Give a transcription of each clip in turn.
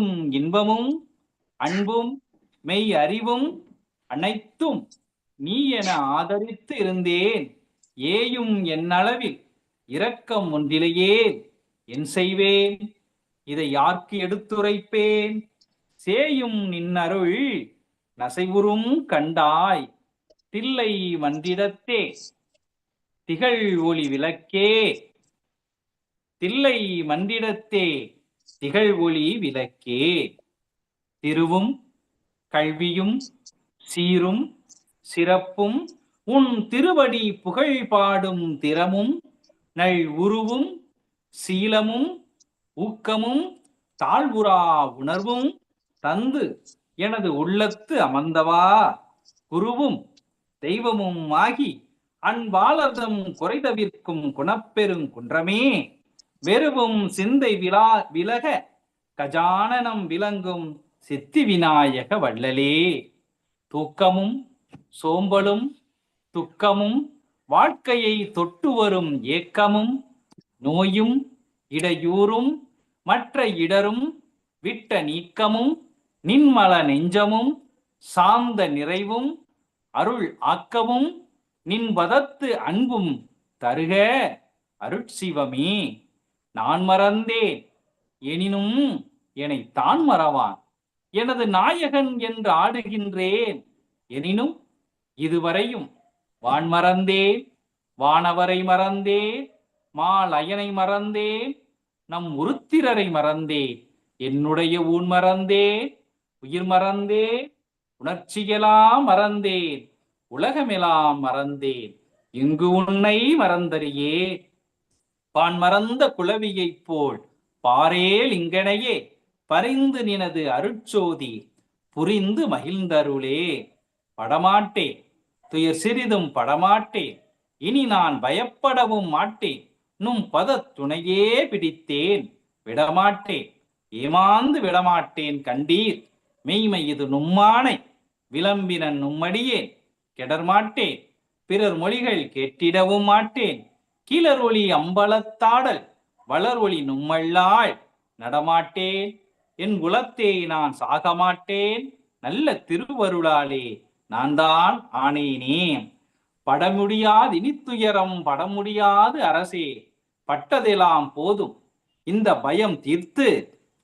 செய்யும் இன்பமும் அன்பும் மெய் அறிவும் அனைத்தும் நீ என ஆதரித்து இருந்தேன். ஏயும் என் அளவில் இரக்கம் ஒன்றிலேயே என் செய்வேன். இதை யார்க்கு எடுத்துரைப்பேன்? சேயும் நின்னருள் நசைவுறும் கண்டாய். தில்லை மன்றிடத்தே திகழ் ஒளி விளக்கே. தில்லை மன்றிடத்தே திகழ் ஒளி விளக்கே. திருவும் கல்வியும் சீரும் சிறப்பும் உன் திருவடி புகழ் பாடும் திறமும் நல் உருவும் சீலமும் ஊக்கமும் தாழ்வுரா உணர்வும் தந்து எனது உள்ளத்து அமர்ந்தவா. குருவும் தெய்வமும் ஆகி அன்பாளர்தம் குறைதவிர்க்கும் குணப்பெருங் குன்றமே. வெறுவும் சிந்தை விலா விலக கஜானனம் விளங்கும் சித்தி விநாயக வள்ளலே. தூக்கமும் சோம்பலும் துக்கமும் வாழ்க்கையை தொட்டு வரும் ஏக்கமும் நோயும் இடையூறும் மற்ற இடரும் விட்ட நீக்கமும் நின்மல நெஞ்சமும் சாந்த நிறைவும் அருள் ஆக்கமும் நின்பதத்து அன்பும் தருக அருட்சிவமே. நான் மறந்தேன். எனினும் என்னை தான் மறவான். எனது நாயகன் என்று ஆடுகின்றேன். எனினும் இதுவரையும் வான் மறந்தேன். வானவரை மறந்தேன். மாலயனை மறந்தேன். நம் உருத்திரரை மறந்தேன். என்னுடைய ஊன் மறந்தேன். உயிர் மறந்தேன். உணர்ச்சியெல்லாம் மறந்தேன். உலகமெல்லாம் மறந்தேன். இங்கு உன்னை மறந்தறியே பான் மறந்த குளவியைப் போல் பாரேல் இங்கனையே பரிந்து நினது அருட்சோதி புரிந்து மகிழ்ந்தருளே. படமாட்டேன் துயர் சிறிதும் படமாட்டேன் இனி நான் பயப்படவும் மாட்டேன் நும் பதத் துணையே பிடித்தேன் விடமாட்டேன் ஏமாந்து விடமாட்டேன் கண்டீர் மெய்மை இது நும்மானை விளம்பினன் நும்மடியேன் கெடர்மாட்டேன் பிறர் மொழிகள் கேட்டிடவும் மாட்டேன் கீழர் ஒளி அம்பலத்தாடல் வளர் ஒளி நும்மல்லாள் நடமாட்டேன். என் குலத்தே நான் சாகமாட்டேன். நல்ல திருவருளாலே நான் தான் ஆனேனே படமுடியாது இனித்துயரம் படமுடியாது அரசே பட்டதெல்லாம் போதும். இந்த பயம் தீர்த்து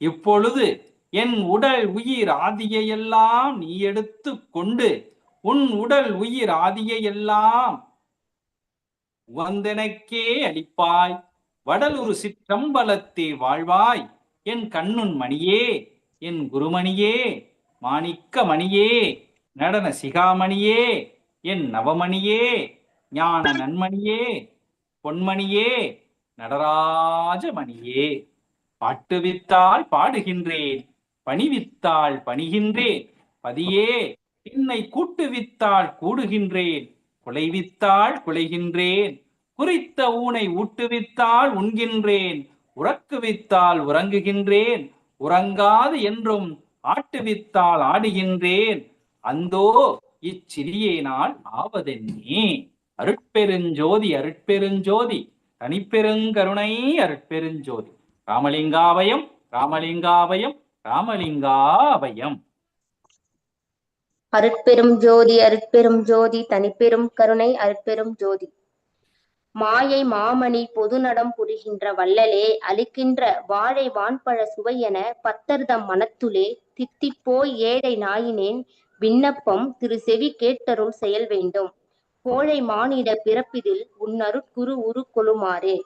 இப்பொழுது என் உடல் உயிர் ஆதியையெல்லாம் நீ எடுத்து கொண்டு உன் உடல் உயிர் ஆதியையெல்லாம் உவந்தெனக்கே அளிப்பாய். வடலூர் சிற்றம்பலத்தே வாழ்வாய். என் கண்ணுன் மணியே என் குருமணியே மாணிக்க மணியே நடன சிகாமணியே என் நவமணியே ஞான நன்மணியே பொன்மணியே நடராஜமணியே பாட்டுவித்தால் பாடுகின்றேன் பணிவித்தால் பணிகின்றேன் பதியே என்னை கூட்டுவித்தால் கூடுகின்றேன் குலைவித்தால் குலைகின்றேன். குறித்த ஊனை ஊட்டுவித்தால் உண்கின்றேன். உறக்குவித்தால் உறங்குகின்றேன். உறங்காது என்றும் ஆட்டுவித்தால் ஆடுகின்றேன். அந்தோ இச்சிறியேனால் ஆவதென்னே? அருட்பெருஞ்சோதி அருட்பெருஞ்சோதி. தனிப்பெருங்கருணை அருட்பெருஞ்சோதி. ராமலிங்காபயம் ராமலிங்காபயம் ராமலிங்காபயம் அருட்பெரும் ஜோதி அருட்பெரும் ஜோதி தனிப்பெரும் கருணை அருட்பெரும் ஜோதி. மாயை மாமணி பொது நடம் புரிகின்ற வள்ளலே அளிக்கின்ற வாழை வான்பழ சுவையென பத்தர்தம் மனத்துளே தித்திப்போய் ஏழை நாயினேன் விண்ணப்பம் திரு செவி கேட்டரும் செயல் வேண்டும். கோழை மானிட பிறப்பிதில் உன்னருட்குரு உரு கொழுமாறே.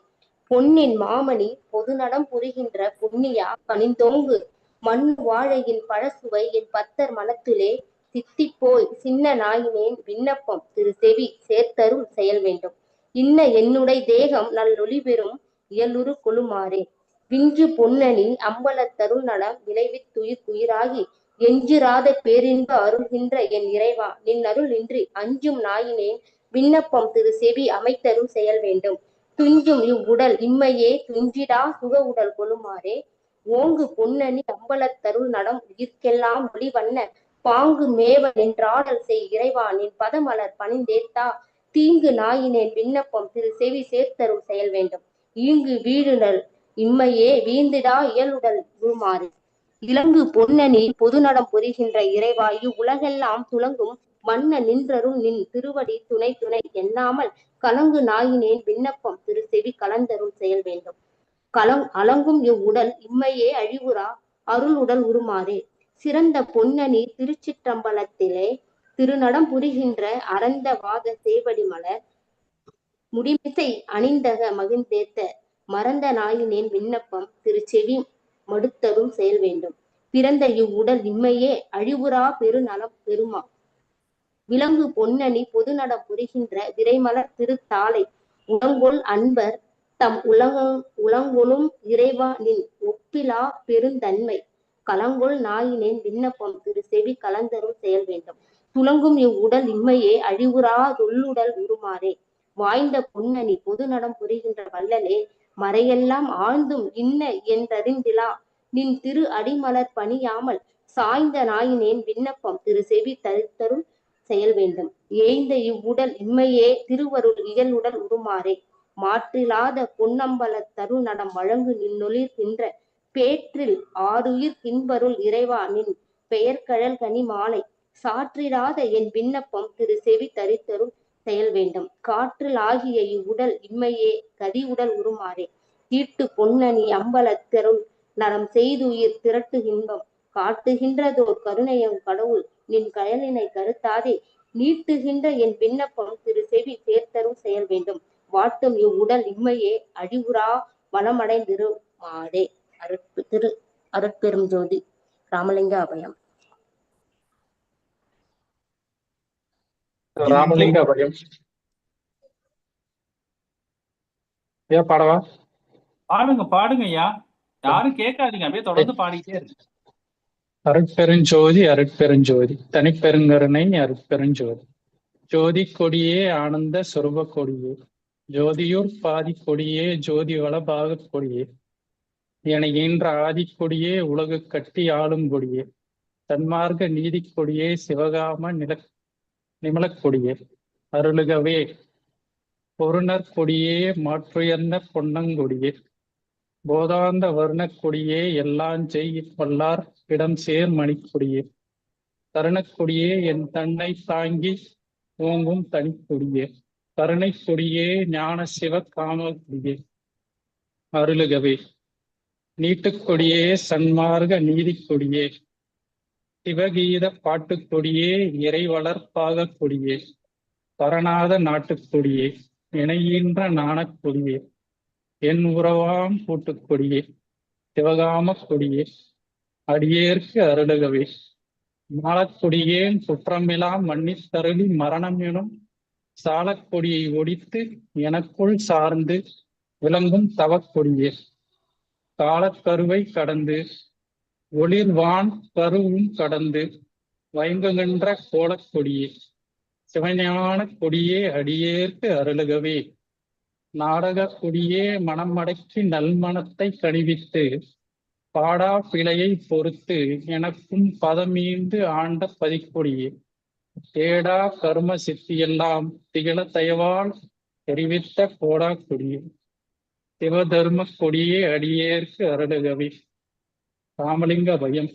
பொன்னின் மாமணி பொது நடம் புரிகின்ற புண்ணியா பணிந்தோங்கு மண் வாழையின் பழசுவை என் பத்தர் மனத்திலே சித்திப்போய் சின்ன நாயினேன் விண்ணப்பம் திரு செவி சேர்த்தரும் செயல் வேண்டும். இன்ன என்னுடை தேகம் நல்லொளி பெறும் இயலுரு கொழுமாறே. விஞ்சு பொன்னணி அம்பலத் தருநலம் விளைவித்துயிர் உயிராகி எஞ்சிராத பேரின்ப அருள்கின்ற என் இறைவா நின் அருள் இன்றி அஞ்சும் நாயினேன் விண்ணப்பம் திரு செவி அமைத்தரும் செயல் வேண்டும். துஞ்சும் இவ்வுடல் இம்மையே துஞ்சிடா சுக உடல் கொழுமாறே. ஓங்கு பொன்னணி அம்பலத் தருள் நடம் உயிர்க்கெல்லாம் ஒளிவண்ண பாங்கு மேவ நின்றாடல் செய் இறைவா நின் பதமலர் பணிந்தேத்தா தீங்கு நாயினேன் விண்ணப்பம் திரு செவி சேர்த்தரும் செயல் வேண்டும். ஈங்கு வீழுநல் இம்மையே வீந்திடா இயலுடல் உருமாறு. இலங்கு பொன்னணி பொதுநடம் புரிகின்ற இறைவாயு உலகெல்லாம் துலங்கும் மன்ன நின்றரும் நின் திருவடி துணை துணை எண்ணாமல் கலங்கு நாயினேன் விண்ணப்பம் திரு செவி கலந்தரும் செயல் வேண்டும். கலங் அலங்கும் இவ்வுடல் இம்மையே அழிவுரா அருள் உடல் உருமாறே. சிறந்த பொன்னணி திருச்சிற்றம்பலத்திலே திருநடம் புரிகின்ற அறந்த வாத சேவடி மலர் முடிமிசை அணிந்தக மகிழ்ந்தேத்த மறந்த நாயினேன் விண்ணப்பம் திரு செவி மடுத்தரும் செயல் வேண்டும். பிறந்த இவ்வுடல் இம்மையே அழிவுறா பெருநலம் பெருமா விலங்கு பொன்னணி பொதுநட புரிகின்ற விரைமலர் திருத்தாளை உலங்கொள் அன்பர் தம் உலக உலங்கொலும் இறைவா நின் ஒப்பிலா பெருந்தன்மை கலங்கொள் நாயினேன் விண்ணப்பம் திரு செவி கலந்தரும் செயல் வேண்டும். துலங்கும் இவ்வுடல் இம்மையே அழிவுறா தொல்லுடல் உருமாறே. வாய்ந்த பொன்னணி பொது நடம் புரிகின்ற வள்ளலே மறையெல்லாம் ஆழ்ந்தும் இன்ன என்றறிந்திலா. நின் திரு அடிமலர் பணியாமல் சாய்ந்த நாயினேன் விண்ணப்பம் திரு செவி தரித்தரும் செயல் வேண்டும். ஏய்ந்த இவ்வுடல் இம்மையே திருவருள் இயலுடல் உருமாறே. மாற்றிலாத பொன்னம்பல தருநடம் வழங்கு நின்னொளிர் கின்ற பேற்றில் ஆறுயிர் இன்பருள் இறைவா நின் பெயர்கழல் கனி மாலை. சாற்றிடாத என் விண்ணப்பம் திரு செவி தரித்தரும் செயல் வேண்டும். காற்றில் ஆகிய இவ்வுடல் இம்மையே கதி உடல் உருமாறே. தீட்டு பொன்னணி அம்பலத்தருள் நலம் செய்துயிர் திரட்டு இன்பம். காட்டுகின்றதோர் கருணையம் கடவுள் நின் கயலினை கருத்தாதே. நீட்டுகின்ற என் விண்ணப்பம் திரு செவி சேர்த்தரும் செயல் வேண்டும். வாட்டும் இவ்வுடல் இம்மையே அழிவுறா வளமடைந்திரு மாடே அருட்பு திரு அருட்பெரும் ஜோதி ராமலிங்க அபயம். ராமலிங்க அபயம். ஏன் பாடவா? பாடுங்க பாடுங்க ஐயா. யாரும் கேட்காதீங்க அப்படியே தொடர்ந்து பாடிக்கிட்டே இருக்கு அருட்பெருஞ்சோதி அருட்பெருஞ்சோதி தனிப்பெருங்கருணை அருட்பெருஞ்சோதி ஜோதி. கொடியே ஆனந்த சொருப கொடியே. ஜோதியூர் பாதி கொடியே ஜோதி வளபாக கொடியே. என ஈன்ற ஆதிக்கொடியே உலகு கட்டி ஆளும் கொடியே. தன்மார்க்க நீதி கொடியே சிவகாம நில நிமலக்கொடியே அருளுகவே பொருணர் கொடியே மாற்றுயர்ந்த பொன்னங்கொடியே போதாந்த வருணக்கொடியே எல்லாம் செய் வல்லார் இடம் சேர் மணிக்கொடியே தருணக்கொடியே என் தன்னை தாங்கி ஓங்கும் தனிக்கொடியே கருணைக்கொடியே ஞான சிவ காம கொடியே. அருளுகவே நீட்டுக்கொடியே சன்மார்க நீதிக்கொடியே. சிவகீத பாட்டுக்கொடியே இறை வளர்ப்பாக கொடியே பரநாத நாட்டுக்கொடியே இணையின்ற நாணக்கொடியே. என் உறவாம் கூட்டுக்கொடியே சிவகாம கொடியே அடியேற்கு அருளுகவே மாலக்கொடியேன் குற்றமெல்லாம் மன்னித்தருளி மரணம் எனும் சாலக்கொடியை ஒடித்து எனக்குள் சார்ந்து விளங்கும் தவக்கொடியே. காலக்கருவை கடந்து ஒளிர்வான் கருவும் கடந்து வைங்குகின்ற கோலக்கொடியே சிவஞான கொடியே அடியேற்கு அருளுகவே. நாடக கொடியே மனமடக்கி நல்மனத்தை கணிவித்து பாடா பிழையை பொறுத்து எனக்கும் பதமீந்து ஆண்ட பதிக்கொடியே. தேடா கர்ம சித்தியெல்லாம் திகழ தயவால் தெரிவித்த கோடா கொடியே. சிவதர்ம கொடியே அடியேற்கு அருளுகவே. ராமலிங்க பயம்.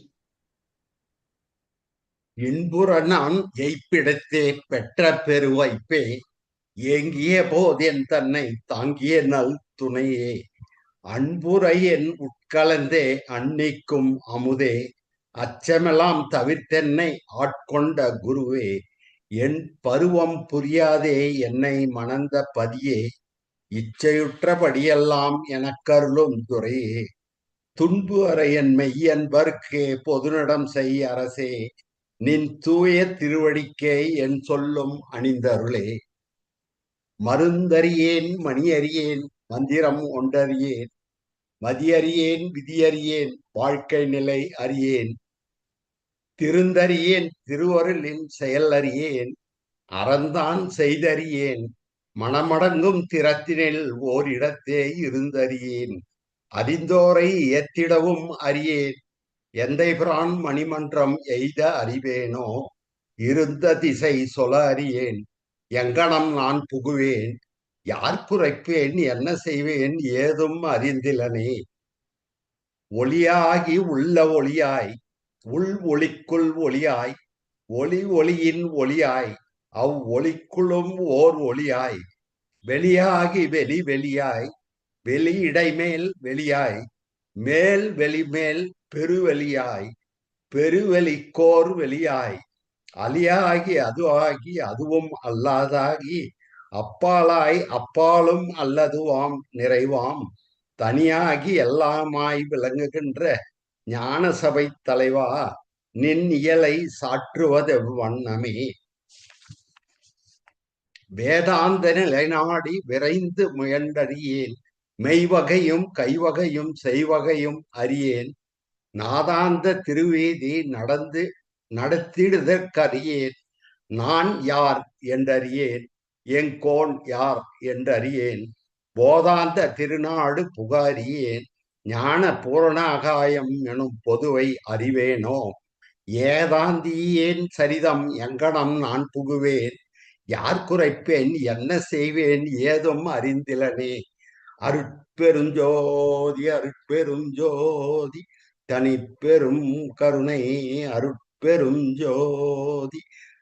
இன்புற நான் எய்ப்பிடத்தே பெற்ற பெருவைப்பே ஏங்கிய போதென் தன்னை தாங்கிய நல் துணையே. அன்புரையன் உட்கலந்தே அன்னிக்கும் அமுதே அச்சமெல்லாம் தவிர்த்தென்னை ஆட்கொண்ட குருவே என் பருவம் புரியாதே என்னை மணந்த பதியே இச்சையுற்றபடியெல்லாம் எனக்கருளும் துறையே துன்பு அறையன் மெய்யன்பர்க்கே பொதுநடம் செய் அரசே நின் தூய திருவடிக்கே என் சொல்லும் அணிந்தருளே. மருந்தறியேன் மணியறியேன் மந்திரம் ஒன்றறியேன் மதியறியேன் விதியறியேன் வாழ்க்கை நிலை அறியேன். திருந்தறியேன் திருவருளின் செயல் அறியேன் அறந்தான் செய்தறியேன் மனமடங்கும் திறத்தினில் ஓரிடத்தே இருந்தறியேன். அறிந்தோரை ஏத்திடவும் அறியேன். எந்தை பிரான் மணிமன்றம் எய்த அறிவேனோ? இருந்த திசை சொல அறியேன். எங்கனம் நான் புகுவேன். யார் குறைப்பேன் என்ன செய்வேன்? ஏதும் அறிந்திலனே. ஒளியாகி உள்ள ஒளியாய் உள் ஒளிக்குள் ஒளியாய் ஒளி ஒளியின் ஒளியாய் அவ் ஒளிக்குள்ளும் ஓர் ஒளியாய். வெளியாகி வெளி வெளியாய். வெளி இடைமேல் வெளியாய். மேல் வெளிமேல் பெருவெளியாய் பெருவெளிக்கோர் வெளியாய். அலியாகி அதுவாகி அதுவும் அல்லாதாகி. அப்பாலாய் அப்பாலும் அல்லதுவாம் நிறைவாம். தனியாகி எல்லாமாய் விளங்குகின்ற ஞான சபை தலைவா. நின் இயலை சாற்றுவது வண்ணமே. வேதாந்த நிலைநாடி விரைந்து முயன்றறியேன். மெய்வகையும் கைவகையும் செய்வகையும் அறியேன். நாதாந்த திருவேதி நடந்து நடத்திடுதற்கறியேன். நான் யார் என்றறியேன். எங்கோன் யார் என்றறியேன். போதாந்த திருநாடு புகாரியேன் ஞான பூரணாகாயம் எனும் பொதுவை அறிவேனோ? ஏதாந்தியேன் சரிதம் எங்கனம் நான் புகுவேன். யார் குறைப்பேன்? என்ன செய்வேன்? ஏதும் அறிந்திலனே. அருட்பெருஞ்சோதி அருட்பெருஞ்சோதி தனிப்பெரும் கருணை அருட்பெருஞ்சோதி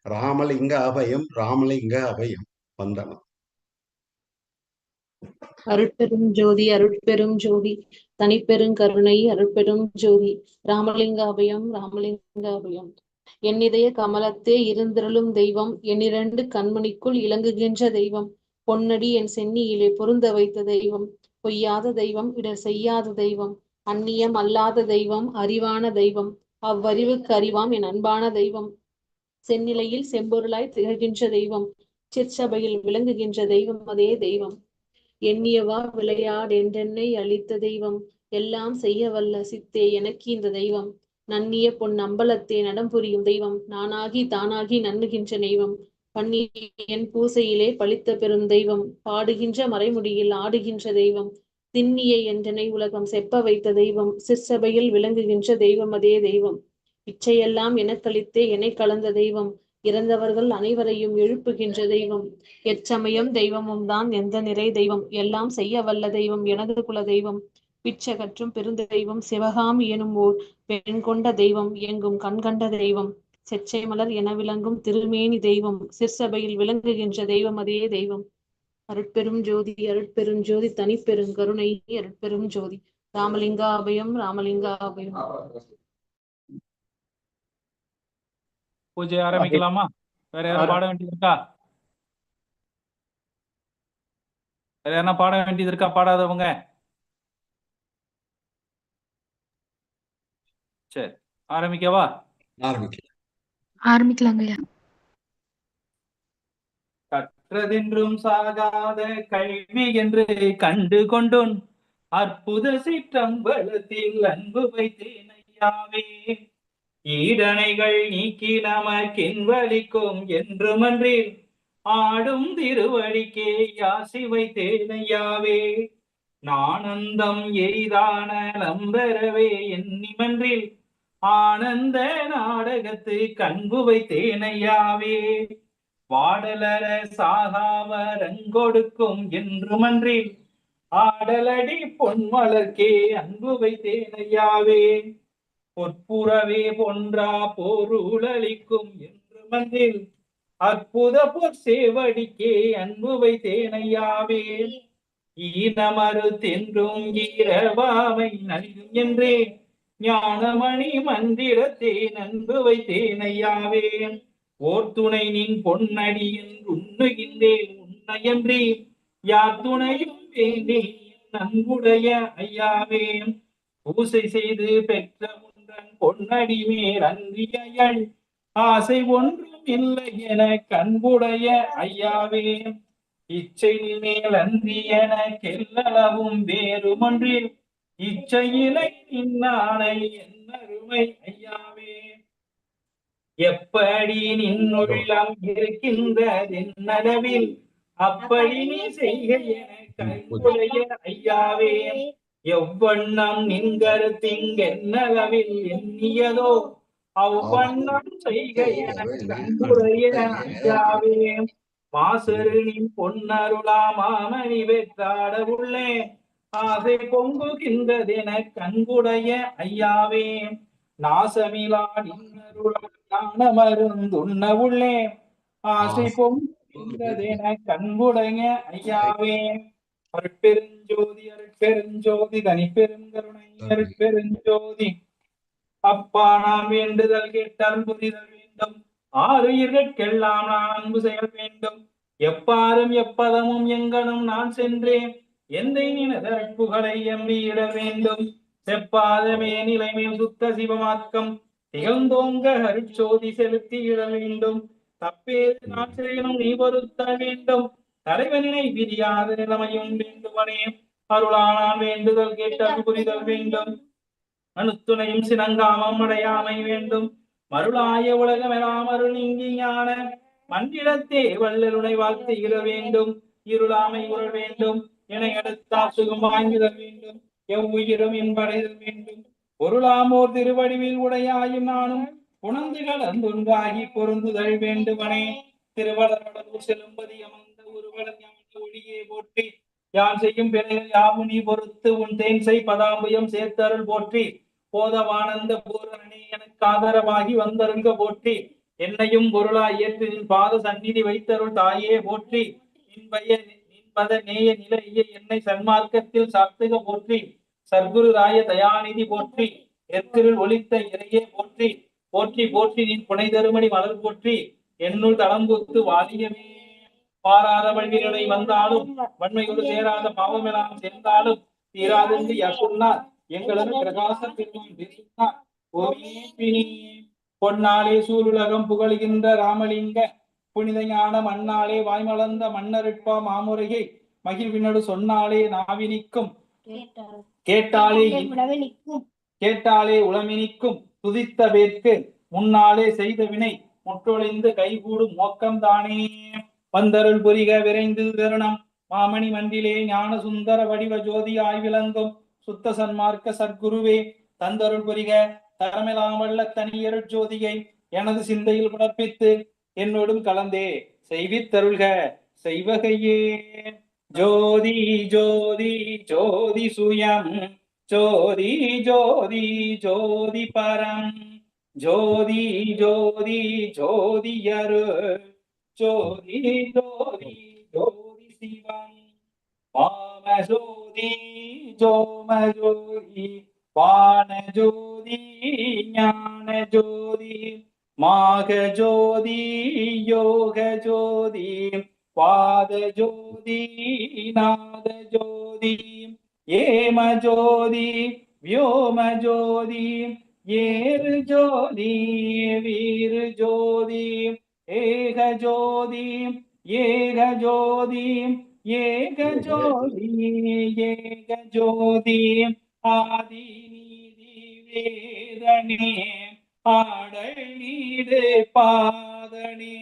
ராமலிங்க அபயம் ராமலிங்க அபயம். வந்தனம். அருட்பெரும் ஜோதி அருட்பெரும் ஜோதி தனிப்பெரும் கருணை அருட்பெரும் ஜோதி. ராமலிங்க அபயம் ராமலிங்க அபயம். என்னிதய கமலத்தே இருந்திரளும் தெய்வம் என்னிரண்டு கண்மணிக்குள் இலங்குகின்ற தெய்வம். பொன்னடி என் சென்னியிலே பொருந்த வைத்த தெய்வம். பொய்யாத தெய்வம் இடர் செய்யாத தெய்வம். அந்நியம் அல்லாத தெய்வம் அறிவான தெய்வம். அவ்வறிவுக்கு அறிவாம் என் அன்பான தெய்வம். செந்நிலையில் செம்பொருளாய் திகழ்கின்ற தெய்வம். சிற்சபையில் விளங்குகின்ற தெய்வம் அதே தெய்வம். எண்ணியவா விளையாடென்றென்னை அளித்த தெய்வம். எல்லாம் செய்ய வல்ல சித்தே எனக்கு இந்த தெய்வம். நன்னிய பொன் அம்பலத்தே நடம் புரியும் தெய்வம். நானாகி தானாகி நன்னுகின்ற தெய்வம் பன்னியன் என் பூசையிலே பழித்த பெரும் தெய்வம். பாடுகின்ற மறைமுடியில் ஆடுகின்ற தெய்வம். திண்ணிய என்றனை உலகம் செப்ப வைத்த தெய்வம். சிற்சபையில் விளங்குகின்ற தெய்வம் அதே தெய்வம். இச்சையெல்லாம் எனக்களித்தே என கலந்த தெய்வம். இறந்தவர்கள் அனைவரையும் எழுப்புகின்ற தெய்வம். எச்சமயம் தெய்வமும் தான் எந்த நிறை தெய்வம். எல்லாம் செய்ய வல்ல தெய்வம். எனது குல தெய்வம். பிச்சகற்றும் பெருந்தெய்வம் சிவகாம் எனும் ஓர் பெண் கொண்ட தெய்வம் எங்கும் கண்கண்ட தெய்வம். செச்சை மலர் என விளங்கும் திருமேனி தெய்வம். சிற்சபையில் விளங்குகின்ற தெய்வம் அதே தெய்வம். அருட்பெரும் ஜோதி அருட்பெரும் ஜோதி தனிப்பெரும் கருணை அருட்பெரும் ஜோதி. ராமலிங்கா அபயம் ராமலிங்கா அபயம் பூஜை ஆரம்பிக்கலாமா? வேற யாரும் பாட வேண்டியது இருக்கா? வேற யாரா பாட வேண்டியது இருக்கா? பாடாதவங்க. சரி ஆரம்பிக்கவா? ஆரம்பிக்கலாம். ஆரம்பிக்கலாங்க ஐயா. கற்றதென்றும் சாகாத கல்வி என்று கண்டு கொண்டோன் அற்புத சிற்றம்பலத்தில் அன்பு வைத்தேன் ஐயாவே. ஈடனைகள் நீக்கி நமக்கென்வலிக்கும் என்றுமன்றில் ஆடும் திருவடிக்கே யாசி வைத்தேன் ஐயாவே. நானந்தம் எய்தான நம்பரவே எண்ணிமன்றில் ஆனந்த நாடகத்து கண்பு வைத்தேன் பாடலர பாடலர சாகாவரங்கொடுக்கும் என்றுமன்றி ஆடலடி பொன்மலர்க்கே அன்பு வைத்தேன் பொற்புறவே பொன்றா பொருளளிக்கும் என்றுமன்றில் அற்புத பொற்சேவடிக்கே அன்பு வைத்தேன் ஐயாவே ஈனமறு தென்றும் ஈரவாமை நல்கும் என்றே ஞானமணி மந்திரத்தை நன்பு வைத்தேன் ஐயாவே ஓர் துணை நின் பொன்னடி என்று உண்ணுகின்றேன் உன்னையன்றி யார் துணையும் வேண்டி என் ஐயாவே. பூசை செய்து பெற்ற உன்றன் பொன்னடி மேல் அன்றியல் ஆசை ஒன்றும் இல்லை என கண்புடைய ஐயாவே. இச்சை மேல் அன்றி என கெல்லளவும் வேறுமொன்றில் இச்சையிலை நின்னானை என்னருமை ஐயாவே எப்படி நின்னுள்ளம் இருக்கின்றதென்னளவில் அப்படி நீ செய்க என கண்புடைய ஐயாவே. எவ்வண்ணம் நின் கருத்திங்கென்னளவில் எண்ணியதோ? அவ்வண்ணம் செய்க என கண்புடைய ஐயாவே. மாசரு நின் பொன்னருளாமாமணி வெற்றாட உள்ளேன். ஆசை பொங்குகின்றதென கண்குடைய ஐயாவே. நாசமிலா நின்னருளான மருந்துண்ண உள்ளே. ஆசை பொங்குகின்றதென கண்குடைய ஐயாவே. அருட்பெருஞ்சோதி அருட்பெருஞ்சோதி தனிப்பெருங்கருணை அருட்பெருஞ்சோதி. அப்பா நாம் வேண்டுதல் கேட்டால் புரிதல் வேண்டும். ஆறுயிர்கட்கெல்லாம் நான் அன்பு செயல் வேண்டும். எப்பாரும் எப்பதமும் எங்கனும் நான் சென்றேன். எந்தை நினதற்புகளை எம்பியிட வேண்டும்? செப்பாதமே நிலைமேல் சுத்த சிவமாக்கம் திகழ்ந்தோங்க அருட்சோதி செலுத்தியிட வேண்டும். தப்பேது நான் நீ பொருத்த வேண்டும். தலைவனினை பிரியாத நிலைமையும் வேண்டுமனே அருளானான் வேண்டுதல் கேட்டல் புரிதல் வேண்டும். அணுத்துணையும் சினங்காமம் அடையாமை வேண்டும். மருளாய உலகமெல்லாம் அருள் நீங்கி ஞான. மண்டிடத்தே வள்ளலுனை வாழ்த்து இட வேண்டும். இருளாமை உறல் வேண்டும். என எடுத்தால் சுகம் வாங்கிதல் வேண்டும். எவ்வுயிரும் இன்படைதல் வேண்டும். பொருளாமோர் திருவடிவில் உடையாயும் நானும் உணர்ந்து கலந்துண்டாகி பொருந்துதல் வேண்டுமனே. திருவளர் செலும்பதி அமர்ந்த ஒருவளர் ஞான ஒளியே போற்றி. யான் செய்யும் பிழைகள் யாவும் நீ பொறுத்து உன் தேன்சை பதாம்பயம் சேர்த்தருள் போற்றி. போதவானந்த பூரணனே எனக்கு ஆதரவாகி வந்தருங்க போற்றி. என்னையும் பொருளாய் ஏற்று பாத சந்நிதி வைத்தருள் தாயே போற்றி. இன்பய மத நேய நிலைய என்னை சன்மார்க்கத்தில் சாத்துக போற்றி. சர்க்குரு ராய தயாநிதி போற்றி. எத்திரில் ஒளித்த இறையே போற்றி. போற்றி போற்றி நீ புனை தருமணி மலர் போற்றி. என்னுள் தளம்புத்து வாலியமே பாராத வழிகளை வந்தாலும் வன்மையோடு சேராத பாவமெல்லாம் சேர்ந்தாலும் தீராதென்று யசுன்னார் எங்களது பிரகாச பொன்னாலே சூருலகம் புகழ்கின்ற ராமலிங்க. புனித ஞான மண்ணாலே வாய்மலர்ந்த மன்னரிப்பா மாமுறையை மகிழ்வினடு சொன்னாலே நாவினிக்கும் கேட்டாலே கேட்டாலே உளமினிக்கும் துதித்த பேர்க்கு முன்னாலே செய்த வினை முற்றொழிந்து கைகூடும் மோக்கம் தானே. வந்தருள் புரிக விரைந்து தருணம். மாமணி மன்றிலே ஞான சுந்தர வடிவ ஜோதி ஆய்விளங்கும் சுத்த சன்மார்க்க சற்குருவே தந்தருள் புரிக தரமெலாம் வல்ல தனியருட் ஜோதியை எனது சிந்தையில் புணர்ப்பித்து என்னோடும் கலந்தே செய்வித்தருள்க. செய்வகையே. ஜோதி ஜோதி ஜோதி சுயம். ஜோதி ஜோதி ஜோதி பரம். ஜோதி ஜோதி ஜோதி அரு ஜோதி ஜோதி ஜோதி சிவம். வாம ஜோதி ஜோம ஜோதி. வான ஜோதி ஞான ஜோதி. மாக ஜோதி யோக ஜோதி பாத ஜோதி நாத ஜோதி ஏம ஜோதி வியோம ஜோதி ஏறு ஜோதி வீர் ஜோதி ஏக ஜோதி ஏக ஜோதி ஏக ஜோதி ஏக ஜோதி ஆதி நீதி வேதனே. ஆடல் நீடு பாதனே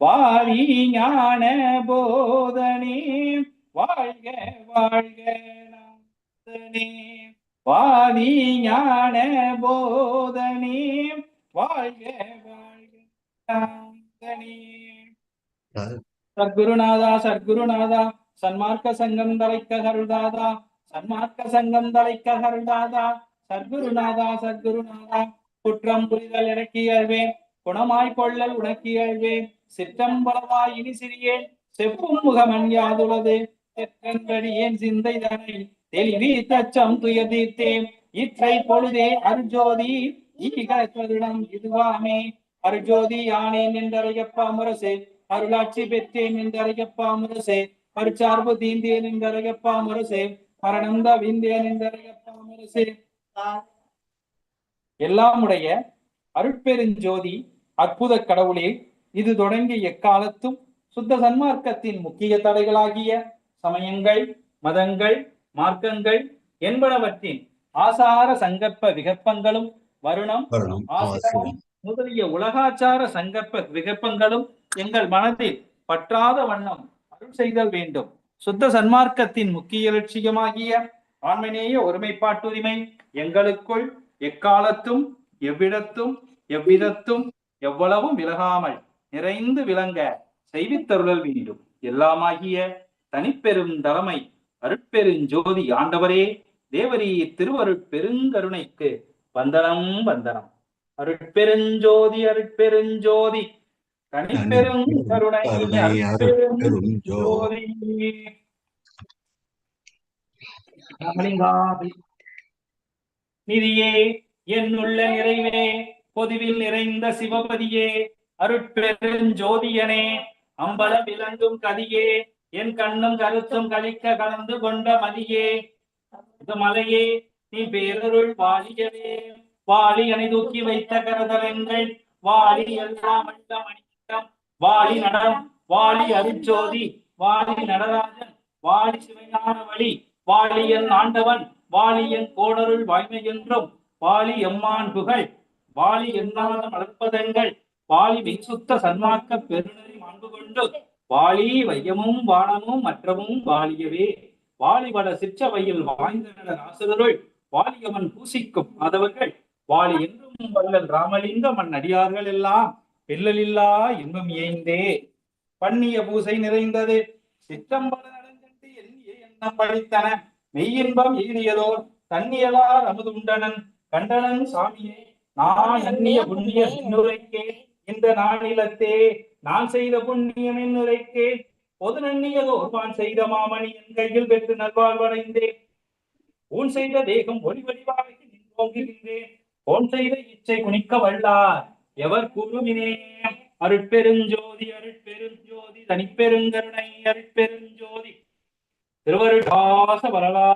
வாரி ஞான போதனே வாழ்க வாழ்க நாதனே வாரி ஞான போதனே வாழ்க வாழ்க நாதனே. சத்குருநாதா சத்குருநாதா சன்மார்க்க சங்கம் தலைக்க கருதாதா சன்மார்க்க சங்கம் தலைக்க கருதாதா சத்குருநாதா சத்குருநாதா. குற்றம் புரிதல் எனக்கு இயல்வேன் குணமாய் கொள்ளல் உனக்கு இயல்வேன் சிற்றம்பலமாய் இனி சிறியேன் செப்பும் முகமன் யாதுளது தெற்றன்படியேன் சிந்தை தனை? தெளிவி தச்சம் துயதீர்த்தேன் இற்றை பொழுதே அருஜோதி ஈக இதுவாமே. அருஜோதி யானேன் என்றறையப்பா முரசே அருளாட்சி பெற்றேன் என்றறையப்பா முரசே. பரிச்சார்பு தீந்தேன் என்றறையப்பா முரசே மரணம் தவிந்தேன் என்றறையப்பா முரசே. எல்லாமுடைய அருட்பெருஞ்சோதி அற்புத கடவுளே இது தொடங்கி எக்காலத்தும் சுத்த சன்மார்க்கத்தின் முக்கிய தடைகளாகிய சமயங்கள் மதங்கள் மார்க்கங்கள் என்பனவற்றின் ஆசார சங்கற்ப விகற்பங்களும் வருணம் ஆசிரமம் முதலிய உலகாச்சார சங்கற்ப விகற்பங்களும் எங்கள் மனதில் பற்றாத வண்ணம் அருள் செய்தல் வேண்டும். சுத்த சன்மார்க்கத்தின் முக்கிய லட்சியமாகிய ஆண்மநேய ஒருமைப்பாட்டுரிமை எங்களுக்குள் எக்காலத்தும் எவ்விடத்தும் எவ்விதத்தும் எவ்வளவும் விலகாமல் நிறைந்து விளங்க செய்வித்தருளல் வேண்டும். எல்லாமாகிய தனிப்பெரும் தலைமை அருட்பெருஞ்சோதி ஆண்டவரே தேவரீ திருவருட் பெருங்கருணைக்கு வந்தனம் வந்தனம். அருட்பெருஞ்சோதி அருட்பெருஞ்சோதி தனிப்பெரும் கருணை அருட்பெருஞ்சோதி. ராமலிங்காபி நிதியே என்னுள்ள நிறைவே பொதுவில் நிறைந்த சிவபதியே அருட்பெருஞ்சோதியனே அம்பல விளங்கும் கதியே என் கண்ணும் கருத்தும் கழிக்க கலந்து கொண்ட மதியே. மலையே நீ பேரருள் வாழியவே வாளி அணி தூக்கி வைத்த கரதலங்கள் வாளி எல்லாம் மணிக்கம் வாளி நடம் வாளி அருட்சோதி வாளி நடராஜன் வாளி சிவஞான வழி வாளியன் ஆண்டவன். வாளியன் கோடருள் வாய்மை என்றும் வாளி எம்மான் புகழ். வாலி எண்ணாத மலர்ப்பதங்கள் வாலி விசுத்த சன்மார்க்க பெருநெறி மாண்பு கொண்டு வாளி வையமும் வானமும் மற்றமும் வாழியவே வாலிவட சிற்றவையில் வாய்ந்த ஆசிரருள் வாலியவன் பூசிக்கும் மாதவர்கள். வாலி என்றும் வல்லல் ராமலிங்க மண் அடியார்கள் எல்லாம் பில்லலில்லா இன்பம் ஏய்ந்தே. பண்ணிய பூசை நிறைந்தது சிற்றம்பல நடந்தது எண்ணிய எண்ணம் படித்தன மெய்யின்பம் எய்தியதோர் தன்னியலார் அமுதுண்டனன் கண்டனன் சாமியே நான் அந்நிய புண்ணிய இன்னுரைக்கே இந்த நாளிலத்தே நான் செய்த புண்ணியம் என்னுரைக்கே பொது நன்னியதோ ஒருவான் செய்த மாமணி என் கையில் பெற்று நல்வாழ்வடைந்தேன் ஊன் செய்த தேகம் ஒளி வடிவாக நின்றோங்குகின்றேன் ஓன் செய்த இச்சை குனிக்க வல்லார் எவர் கூறுமினே. அருட்பெருஞ்சோதி அருட்பெருஞ்சோதி தனிப்பெருங்கருணை அருட்பெருஞ்சோதி திருவருட்பாச வரலா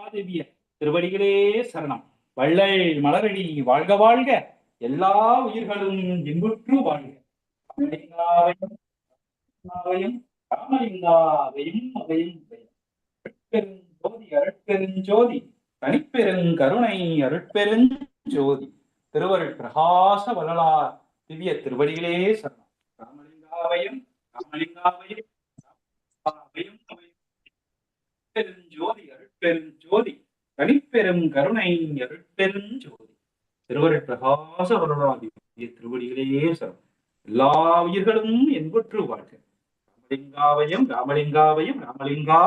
திருவடிகளே சரணம். வள்ளல் மலரடி வாழ்க வாழ்க. எல்லா உயிர்களும் இன்புற்று வாழ்க. ராமலிங்காவையும் ராமலிங்காவையும் அவையும் அருட்பெருஞ்சோதி அருட்பெருஞ்சோதி தனிப்பெருங்கருணை அருட்பெருஞ்சோதி திருவருள் பிரகாச வள்ளலார் திவ்ய திருவடிகளே சரணம். ராமலிங்காவையும் ராமலிங்காவையும் அவையும் பெருஞ்சோதி அருட்பெருஞ்சோதி தனிப்பெரும் கருணை அருட்பெருஞ்சோதி. திருவரை பிரகாச வருணாதி திருவடிகளே சரம் எல்லா உயிர்களும் என்புற்று வாழ்க. ராமலிங்காவையும் ராமலிங்காவையும் ராமலிங்கா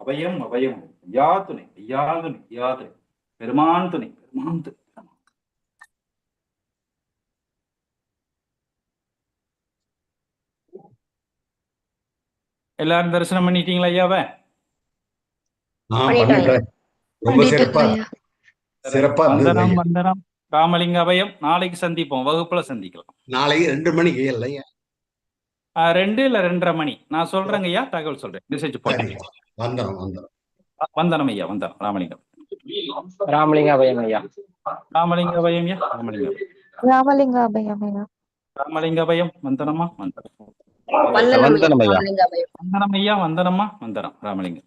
அபயம் அபயம் ஐயா துணை ஐயா துணை ஐயா துணை. பெருமான் துணை பெருமான் துணை. எல்லாரும் தரிசனம் பண்ணிட்டீங்களா ஐயாவை? ரொம்ப சிறப்பா சிறப்பா வந்தனம். வந்தனம். ராமலிங்க அபயம். நாளைக்கு சந்திப்போம். வகுப்புல சந்திக்கலாம். நாளைக்கு ரெண்டு மணிக்கு இல்லையா? ஆஹ் ரெண்டு இல்ல ரெண்டரை மணி. நான் சொல்றேங்க ஐயா. தகவல் சொல்றேன். மெசேஜ் சரி போட்டேன் வந்துடும் வந்துடும் வந்தனம். ஐயா வந்தனம். ராமலிங்கம் ராமலிங்க அபயம் ஐயா. ராமலிங்க அபயம் ஐயா. ராமலிங்க ராமலிங்க அபயம் ஐயா. ராமலிங்க அபயம். வந்தனமா? வந்தனம். வந்தனம் வந்தனம் வந்தனம் ஐயா வந்தனமா? வந்தனம். ராமலிங்கம்